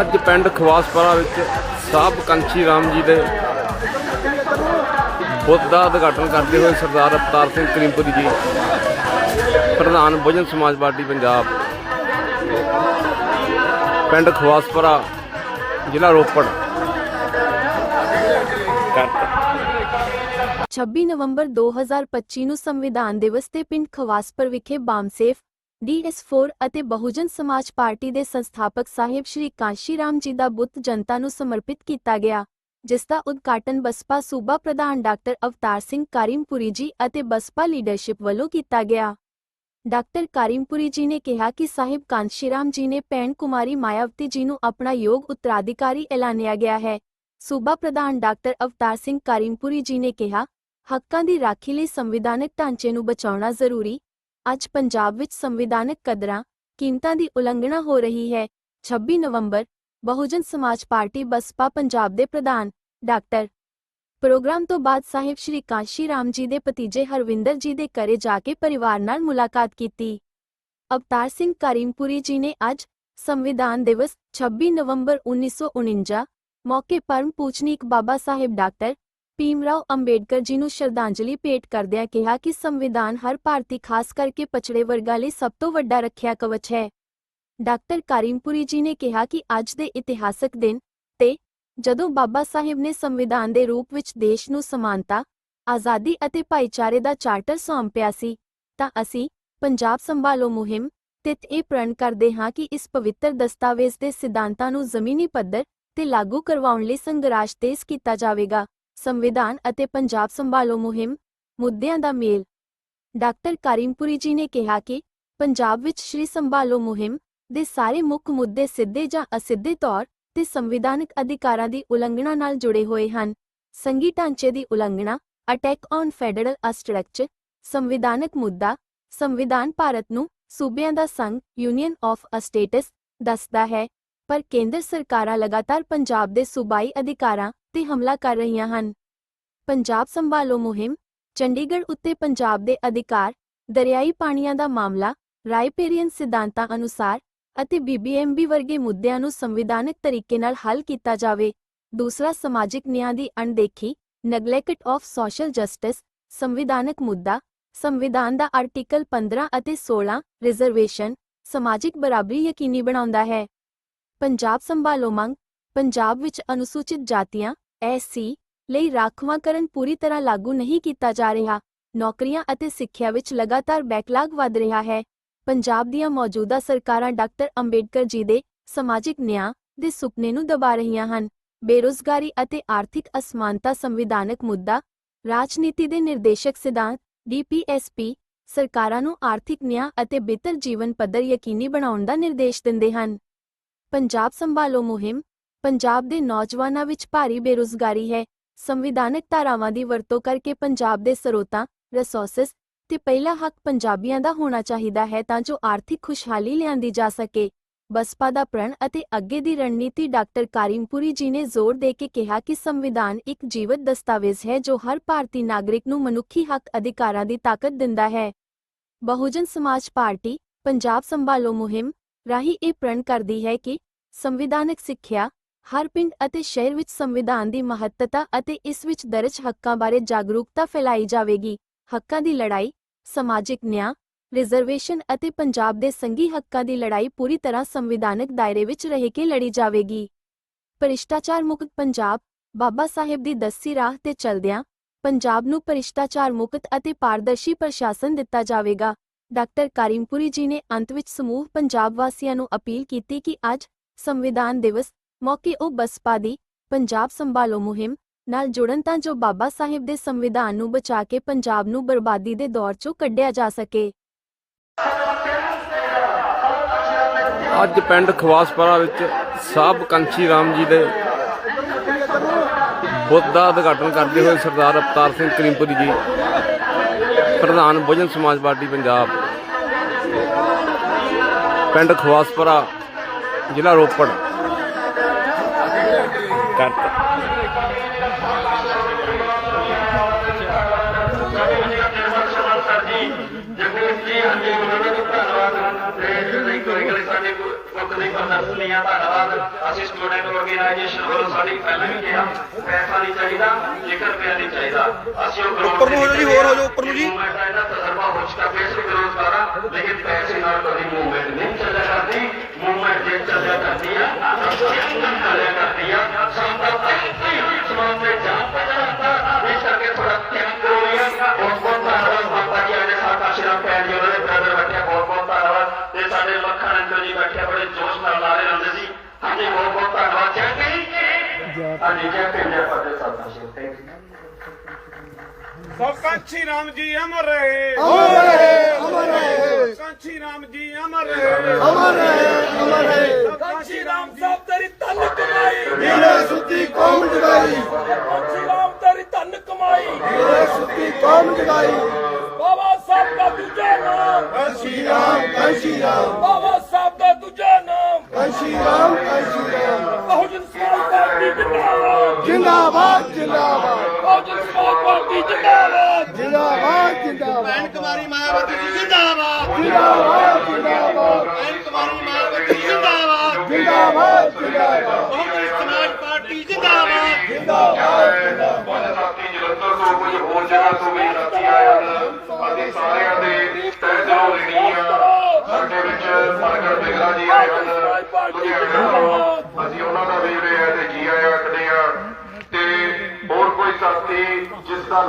ਅੱਜ ਪਿੰਡ ਖਵਾਸਪੁਰਾ ਵਿੱਚ ਸਾਹਿਬ ਕੰਚੀ ਰਾਮ ਜੀ ਦੇ ਬੁੱਧ ਦਾ ਉਦਘਾਟਨ ਕਰਦੇ ਹੋਏ ਸਰਦਾਰ ਅਵਤਾਰ ਸਿੰਘ ਕਰੀਮਪੁਰੀ ਜੀ, ਪ੍ਰਧਾਨ ਬਹੁਜਨ ਸਮਾਜ ਪਾਰਟੀ ਪੰਜਾਬ। ਪਿੰਡ ਖਵਾਸਪੁਰਾ, ਜ਼ਿਲ੍ਹਾ ਰੋਪੜ। 26 ਨਵੰਬਰ 2025 ਨੂੰ ਸੰਵਿਧਾਨ ਦਿਵਸ ਤੇ ਪਿੰਡ ਖਵਾਸਪੁਰ ਵਿਖੇ ਬਾਮਸੇਫ ਡੀਐਸ4 ਅਤੇ ਬਹੁਜਨ ਸਮਾਜ ਪਾਰਟੀ ਦੇ ਸੰਸਥਾਪਕ ਸਾਹਿਬ ਸ਼੍ਰੀ ਕਾਂਸ਼ੀ ਜੀ ਦਾ ਬੁੱਤ ਜਨਤਾ ਨੂੰ ਸਮਰਪਿਤ ਕੀਤਾ ਗਿਆ, ਜਿਸ ਦਾ ਉਦਘਾਟਨ ਬਸਪਾ ਸੂਬਾ ਪ੍ਰਧਾਨ ਡਾਕਟਰ ਅਵਤਾਰ ਸਿੰਘ ਕਾਰਿਮਪੁਰੀ ਜੀ ਅਤੇ ਬਸਪਾ ਲੀਡਰਸ਼ਿਪ ਵੱਲੋਂ ਕੀਤਾ ਗਿਆ। ਡਾਕਟਰ ਕਾਰਿਮਪੁਰੀ ਜੀ ਨੇ ਕਿਹਾ ਕਿ ਸਾਹਿਬ ਕਾਂਸ਼ੀ ਰਾਮ ਜੀ ਨੇ ਭੈਣ ਕੁਮਾਰੀ ਮਾਇਆਵਤੀ ਜੀ ਨੂੰ ਆਪਣਾ ਯੋਗ ਉਤਰਾਧਿਕਾਰੀ ਐਲਾਨਿਆ ਗਿਆ ਹੈ। ਸੂਬਾ ਪ੍ਰਧਾਨ ਡਾਕਟਰ ਅਵਤਾਰ ਸਿੰਘ ਕਾਰਿਮਪੁਰੀ ਜੀ ਨੇ ਕਿਹਾ, ਹੱਕਾਂ ਦੀ ਰਾਖੀ ਲਈ ਸੰਵਿਧਾਨਕ ਢਾਂਚੇ ਨੂੰ ਬਚਾਉਣਾ ਜ਼ਰੂਰੀ ਅੱਜ ਪੰਜਾਬ ਵਿੱਚ ਸੰਵਿਧਾਨਕ ਕਦਰਾਂ, ਕੀਮਤਾਂ ਦੀ ਉਲੰਘਣਾ ਹੋ ਰਹੀ ਹੈ। 26 ਨਵੰਬਰ, ਬਹੁਜਨ ਸਮਾਜ ਪਾਰਟੀ ਬਸਪਾ ਪੰਜਾਬ ਦੇ ਪ੍ਰਧਾਨ, ਡਾਕਟਰ ਪ੍ਰੋਗਰਾਮ ਤੋਂ ਬਾਅਦ ਸਾਹਿਬ ਸ਼੍ਰੀ ਕਾਂਸ਼ੀ ਰਾਮ ਜੀ ਦੇ ਭਤੀਜੇ ਹਰਵਿੰਦਰ ਜੀ ਦੇ ਘਰੇ ਜਾ ਕੇ ਪਰਿਵਾਰ ਨਾਲ ਮੁਲਾਕਾਤ ਕੀਤੀ। ਅਵਤਾਰ ਸਿੰਘ ਕਰੀਮਪੁਰੀ ਜੀ ਨੇ ਅੱਜ ਸੰਵਿਧਾਨ ਦਿਵਸ 26 ਨਵੰਬਰ 1949 ਮੌਕੇ ਪਰਮ ਪੂਜਨੀਕ ਬਾਬਾ ਸਾਹਿਬ ਡਾਕਟਰ ਭੀਮਰਾਓ ਅੰਬੇਡਕਰ ਜੀ ਨੂੰ ਸ਼ਰਧਾਂਜਲੀ ਭੇਟ ਕਰਦਿਆਂ ਕਿਹਾ ਕਿ ਸੰਵਿਧਾਨ ਹਰ ਭਾਰਤੀ ਖਾਸ ਕਰਕੇ ਪਛੜੇ ਵਰਗਾਂ ਲਈ ਸਭ ਤੋਂ ਵੱਡਾ ਰੱਖਿਆ ਕਵਚ ਹੈ। ਡਾਕਟਰ ਕਰੀਮਪੁਰੀ ਜੀ ਨੇ ਕਿਹਾ ਕਿ ਅੱਜ ਦੇ ਇਤਿਹਾਸਕ ਦਿਨ ਤੇ ਜਦੋਂ ਬਾਬਾ ਸਾਹਿਬ ਨੇ ਸੰਵਿਧਾਨ ਦੇ ਰੂਪ ਵਿੱਚ ਦੇਸ਼ ਨੂੰ ਸਮਾਨਤਾ, ਆਜ਼ਾਦੀ ਅਤੇ ਭਾਈਚਾਰੇ ਦਾ ਚਾਰਟਰ ਸੌਂਪਿਆ ਸੀ, ਤਾਂ ਅਸੀਂ ਪੰਜਾਬ ਸੰਭਾਲੋ ਮੁਹਿੰਮ ਤੇ ਇਹ ਪ੍ਰਣ ਕਰਦੇ ਹਾਂ ਕਿ ਇਸ ਪਵਿੱਤਰ ਦਸਤਾਵੇਜ਼ ਦੇ ਸਿਧਾਂਤਾਂ ਨੂੰ ਜ਼ਮੀਨੀ ਪੱਧਰ ਤੇ ਲਾਗੂ ਕਰਵਾਉਣ ਲਈ ਸੰਘਰਸ਼ ਤੇਜ਼ ਕੀਤਾ ਜਾਵੇਗਾ। ਸੰਵਿਧਾਨ ਅਤੇ ਪੰਜਾਬ ਸੰਭਾਲੋ ਮੁਹਿੰਮ, ਮੁੱਦਿਆਂ ਦਾ ਮੇਲ। ਡਾਕਟਰ ਕਰੀਮਪੁਰੀ ਜੀ ਨੇ ਕਿਹਾ ਕਿ ਪੰਜਾਬ ਵਿੱਚ ਸ਼੍ਰੀ ਸੰਭਾਲੋ ਮੁਹਿੰਮ ਦੇ ਸਾਰੇ ਮੁੱਖ ਮੁੱਦੇ ਸਿੱਧੇ ਜਾਂ ਅਸਿੱਧੇ ਤੌਰ ਤੇ ਸੰਵਿਧਾਨਕ ਅਧਿਕਾਰਾਂ ਦੀ ਉਲੰਘਣਾ ਨਾਲ ਜੁੜੇ ਹੋਏ ਹਨ। ਸੰਘੀ ਢਾਂਚੇ ਦੀ ਉਲੰਘਣਾ ਅਟੈਕ ਔਨ ਫੈਡਰਲ ਅਸਟ੍ਰਕਚਰ ਸੰਵਿਧਾਨਕ ਮੁੱਦਾ, ਸੰਵਿਧਾਨ ਭਾਰਤ ਨੂੰ ਸੂਬਿਆਂ ਦਾ ਸੰਘ ਯੂਨੀਅਨ ਆਫ ਅਸਟੇਟਸ ਦੱਸਦਾ ਹੈ। ਪਰ ਕੇਂਦਰ ਸਰਕਾਰਾਂ ਲਗਾਤਾਰ ਪੰਜਾਬ ਦੇ ਸੂਬਾਈ ਅਧਿਕਾਰਾਂ ਤੇ ਹਮਲਾ ਕਰ ਰਹੀਆਂ ਹਨ। ਪੰਜਾਬ ਸੰਭਾਲੋ ਮੁਹਿੰਮ, ਚੰਡੀਗੜ੍ਹ ਉੱਤੇ ਪੰਜਾਬ ਦੇ ਅਧਿਕਾਰ, ਦਰਿਆਈ ਪਾਣੀਆਂ ਦਾ ਮਾਮਲਾ ਰਾਇਪੇਰੀਅਨ ਸਿਧਾਂਤਾਂ ਅਨੁਸਾਰ ਅਤੇ ਬੀਬੀਐਮਬੀ ਵਰਗੇ ਮੁੱਦਿਆਂ ਨੂੰ ਸੰਵਿਧਾਨਕ ਤਰੀਕੇ ਨਾਲ ਹੱਲ ਕੀਤਾ ਜਾਵੇ। ਦੂਸਰਾ, ਸਮਾਜਿਕ ਨਿਆਂ ਦੀ ਅਣਦੇਖੀ ਨੈਗਲੈਕਟ ਆਫ ਸੋਸ਼ਲ ਜਸਟਿਸ ਸੰਵਿਧਾਨਕ ਮੁੱਦਾ, ਸੰਵਿਧਾਨ ਦਾ ਆਰਟੀਕਲ 15 ਅਤੇ 16 ਰਿਜ਼ਰਵੇਸ਼ਨ ਸਮਾਜਿਕ ਬਰਾਬਰੀ ਯਕੀਨੀ ਬਣਾਉਂਦਾ ਹੈ। ਪੰਜਾਬ ਸੰਭਾਲੋ ਮੰਗ, ਪੰਜਾਬ ਵਿੱਚ ਅਨੁਸੂਚਿਤ ਜਾਤੀਆਂ ਐਸਸੀ ਲਈ ਰਾਖਵਾਂਕਰਨ ਪੂਰੀ ਤਰ੍ਹਾਂ ਲਾਗੂ ਨਹੀਂ ਕੀਤਾ ਜਾ ਰਿਹਾ। ਨੌਕਰੀਆਂ ਅਤੇ ਸਿੱਖਿਆ ਵਿੱਚ ਲਗਾਤਾਰ ਬੈਕਲਾਗ ਵਧ ਰਿਹਾ ਹੈ। ਪੰਜਾਬ ਦੀਆਂ ਮੌਜੂਦਾ ਸਰਕਾਰਾਂ ਡਾਕਟਰ ਅੰਬੇਡਕਰ ਜੀ ਦੇ ਸਮਾਜਿਕ ਨਿਆਂ ਦੇ ਸੁਪਨੇ ਨੂੰ ਦਬਾ ਰਹੀਆਂ ਹਨ। ਬੇਰੁਜ਼ਗਾਰੀ ਅਤੇ ਆਰਥਿਕ ਅਸਮਾਨਤਾ ਸੰਵਿਧਾਨਕ ਮੁੱਦਾ, ਰਾਜਨੀਤੀ ਦੇ ਨਿਰਦੇਸ਼ਕ ਸਿਧਾਂਤ ਡੀਪੀਐਸਪੀ ਸਰਕਾਰਾਂ ਨੂੰ ਆਰਥਿਕ ਨਿਆਂ ਅਤੇ ਬਿਹਤਰ ਜੀਵਨ ਪੱਧਰ ਯਕੀਨੀ ਬਣਾਉਣ ਦਾ ਨਿਰਦੇਸ਼ ਦਿੰਦੇ ਹਨ। ਪੰਜਾਬ ਸੰਭਾਲੋ ਮੁਹਿੰਮ ਪੰਜਾਬ ਦੇ ਨੌਜਵਾਨਾਂ ਵਿੱਚ ਭਾਰੀ ਬੇਰੁਜ਼ਗਾਰੀ ਹੈ। ਸੰਵਿਧਾਨਕ ਧਾਰਾਵਾਂ ਦੀ ਵਰਤੋਂ ਕਰਕੇ ਪੰਜਾਬ ਦੇ ਸਰੋਤਾਂ ਰਿਸੋਰਸਸ ਤੇ ਪਹਿਲਾ ਹੱਕ ਪੰਜਾਬੀਆਂ ਦਾ ਹੋਣਾ ਚਾਹੀਦਾ ਹੈ ਤਾਂ ਜੋ ਆਰਥਿਕ ਖੁਸ਼ਹਾਲੀ ਲਿਆਂਦੀ ਜਾ ਸਕੇ। ਬਸਪਾ ਦਾ ਪ੍ਰਣ ਅਤੇ ਅੱਗੇ ਦੀ ਰਣਨੀਤੀ ਡਾਕਟਰ ਕਾਰਿਮਪੁਰੀ ਜੀ ਨੇ ਜ਼ੋਰ ਦੇ ਕੇ ਕਿਹਾ ਕਿ ਸੰਵਿਧਾਨ ਇੱਕ ਜੀਵਤ ਦਸਤਾਵੇਜ਼ ਹੈ ਜੋ ਹਰ ਭਾਰਤੀ ਨਾਗਰਿਕ ਨੂੰ ਮਨੁੱਖੀ ਹੱਕ ਅਧਿਕਾਰਾਂ ਦੀ ਤਾਕਤ ਦਿੰਦਾ ਹੈ। ਬਹੁਜਨ ਸਮਾਜ ਪਾਰਟੀ, ਪੰਜਾਬ ਸੰਭਾਲੋ ਮੁਹਿੰਮ ਰਾਹੀਂ ਇਹ ਪ੍ਰਣ ਕਰਦੀ ਹੈ ਕਿ ਸੰਵਿਧਾਨਕ ਸਿੱਖਿਆ ਹਰ ਪਿੰਡ ਅਤੇ ਸ਼ਹਿਰ ਵਿੱਚ ਸੰਵਿਧਾਨ ਦੀ ਮਹੱਤਤਾ ਅਤੇ ਇਸ ਵਿੱਚ ਦਰਜ ਹੱਕਾਂ ਬਾਰੇ ਜਾਗਰੂਕਤਾ ਫੈਲਾਈ ਜਾਵੇਗੀ। ਹੱਕਾਂ ਦੀ ਲੜਾਈ, ਸਮਾਜਿਕ ਨਿਆਂ ਰਿਜ਼ਰਵੇਸ਼ਨ ਅਤੇ ਪੰਜਾਬ ਦੇ ਸੰਘੀ ਹੱਕਾਂ ਦੀ ਲੜਾਈ ਪੂਰੀ ਤਰ੍ਹਾਂ ਸੰਵਿਧਾਨਕ ਦਾਇਰੇ ਵਿੱਚ ਰਹਿ ਕੇ ਲੜੀ ਜਾਵੇਗੀ। ਭ੍ਰਿਸ਼ਟਾਚਾਰ ਮੁਕਤ ਪੰਜਾਬ, ਬਾਬਾ ਸਾਹਿਬ ਦੀ ਦੱਸੀ ਰਾਹ ਤੇ ਚੱਲਦਿਆਂ ਪੰਜਾਬ ਨੂੰ ਭ੍ਰਿਸ਼ਟਾਚਾਰ ਮੁਕਤ ਅਤੇ ਪਾਰਦਰਸ਼ੀ ਪ੍ਰਸ਼ਾਸਨ ਦਿੱਤਾ ਜਾਵੇਗਾ। ਡਾਕਟਰ ਕਰੀਮਪੁਰੀ ਜੀ ਨੇ ਅੰਤ ਵਿੱਚ ਸਮੂਹ ਪੰਜਾਬ ਵਾਸੀਆਂ ਨੂੰ ਅਪੀਲ ਕੀਤੀ ਕਿ ਅੱਜ ਸੰਵਿਧਾਨ ਦਿਵਸ ਮੌਕੇ ਉਹ ਬਸਪਾ ਦੀ ਪੰਜਾਬ ਸੰਭਾਲੋ ਮੁਹਿੰਮ ਨਾਲ ਜੁੜਨ ਤਾਂ ਜੋ ਬਾਬਾ ਸਾਹਿਬ ਦੇ ਸੰਵਿਧਾਨ ਨੂੰ ਬਚਾ ਕੇ ਪੰਜਾਬ ਨੂੰ ਬਰਬਾਦੀ ਦੇ ਦੌਰ ਚੋਂ ਕੱਢਿਆ ਜਾ ਸਕੇ। ਅੱਜ ਪਿੰਡ ਖਵਾਸਪੁਰਾ ਵਿੱਚ ਸਾਹਿਬ ਕੰਚੀ ਰਾਮ ਜੀ ਦੇ ਬੁੱਧ ਦਾ ਉਦਘਾਟਨ ਕਰਦੇ ਹੋਏ ਸਰਦਾਰ ਅਵਤਾਰ ਸਿੰਘ ਕਰੀਮਪੁਰੀ ਜੀ, ਪ੍ਰਧਾਨ ਬਹੁਜਨ ਸਮਾਜ ਪਾਰਟੀ ਪੰਜਾਬ। ਪਿੰਡ ਖਵਾਸਪੁਰਾ, ਜ਼ਿਲ੍ਹਾ ਰੋਪੜ। ਕਰਤਾ ਧੰਨਵਾਦ ਅਸੀਂ ਸਟੂਡੈਂਟ ਆਰਗੇਨਾਈਜੇਸ਼ਨ ਵੱਲੋਂ ਸਾਡੀ ਪਹਿਲਾਂ ਵੀ ਕਿਹਾ ਪੈਸਾ ਨਹੀਂ ਚਾਹੀਦਾ ਜੇਕਰ ਰੁਪਇਆ ਨਹੀਂ ਚਾਹੀਦਾ ਅਸੀਂ ਉਹ ਉੱਪਰ ਨੂੰ ਹੋ ਜੀ, ਹੋਰ ਹੋ ਜਾਓ, ਉੱਪਰ ਨੂੰ ਜੀ। ਇਹਦਾ ਤਜਰਬਾ ਹੋ ਚੁੱਕਾ ਬੇਸਿਕ ਬੇਰੁਜ਼ਗਾਰ ਲੇਕਿਨ ਪੈਸੇ ਨਾਲ ਕਦੀ ਮੂਵਮੈਂਟ ਨਹੀਂ ਚੱਲਿਆ ਕਰਦੀ ਮੂਵਮੈਂਟ ਜੇ ਚੱਲਿਆ ਕਰਦੀ ਆ ਜੈ ਭੀਮ ਜੈ ਫਤਿਹ ਸਾਡਾ ਆਸ਼ੀਰਵਾਦ ਥੈਂਕ ਯੂ ਸਭ ਕਾਂਛੀ ਰਾਮ ਜੀ ਅਮਰ ਰਹੇ। ਅਮਰ ਰਹੇ ਅਮਰ ਰਹੇ। ਕਾਂਛੀ ਰਾਮ ਜੀ ਅਮਰ ਰਹੇ। ਅਮਰ ਰਹੇ ਅਮਰ ਰਹੇ। ਕਾਂਛੀ ਰਾਮ ਸਾਹਿਬ ਤੇਰੀ ਤਨ ਕਮਾਈ। ਜਿਹੜੇ ਸੁੱਤੀ ਕੌਮ ਜਗਾਈ। ਕਾਂਛੀ ਰਾਮ ਤੇਰੀ ਤਨ ਕਮਾਈ। ਜਿਹੜੇ ਸੁੱਤੀ ਕੌਮ ਜਗਾਈ। ਬਾਬਾ ਸਾਹਿਬ ਦਾ ਦੂਜਾ ਨਾਮ। ਕੰਸ਼ੀ ਰਾਮ ਕੰਸ਼ੀ ਰਾਮ। ਬਾਬਾ ਸਾਹਿਬ ਦਾ ਦੂਜਾ ਨਾਮ। ਕੰਸ਼ੀ ਰਾਮ ਕੰਸ਼ੀ ਰਾਮ। ਬਹੁਜਨ ਸਮਾਜ ਪਾਰਟੀ ਜਿੰਦਾਬਾਦ ਜਿੰਦਾਬਾਦ। ਜਿੰਦਾਬਾਦ ਬਹੁਜਨ ਸਮਾਜ ਪਾਰਟੀ ਜਿੰਦਾਬਾਦ। ਜਿੰਦਾਬਾਦ ਜਿੰਦਾਬਾਦ। ਕੁਮਾਰੀ ਮਾਇਆਵਤੀ ਜੀ ਜਿੰਦਾਬਾਦ। ਜਿੰਦਾਬਾਦ ਜਿੰਦਾਬਾਦ। ਕੁਮਾਰੀ ਮਾਇਆਵਤੀ ਜਿੰਦਾਬਾਦ। ਜਿੰਦਾਬਾਦ ਜਿੰਦਾਬਾਦ। ਬਹੁਜਨ ਸਮਾਜ ਪਾਰਟੀ ਜਿੰਦਾਬਾਦ। ਸਾਡੇ ਸਾਥੀ ਜਲੰਧਰ ਤੋਂ ਕੁਝ ਹੋਰ ਜਗ੍ਹਾ ਤੋਂ ਵੀ ਸਾਥੀ ਹਨ ਅਸੀਂ ਸਾਰਿਆਂ ਦੇ ਤਹਿ ਦਿਲੋਂ ਲੈਣੀ ਆ ਸਾਡੇ ਵਿੱਚ ਪ੍ਰਗਟ ਬਿਗਲਾ ਜੀ ਆਏ ਹਨ ਤੋਂ ਅਸੀਂ ਉਹਨਾਂ ਦਾ ਵੀ ਆ ਤੇ ਜੀ ਆਇਆ ਆਖਦੇ ਆ ਤੇ ਹੋਰ ਕੋਈ ਸਾਥੀ ਜਿਸ ਦਾ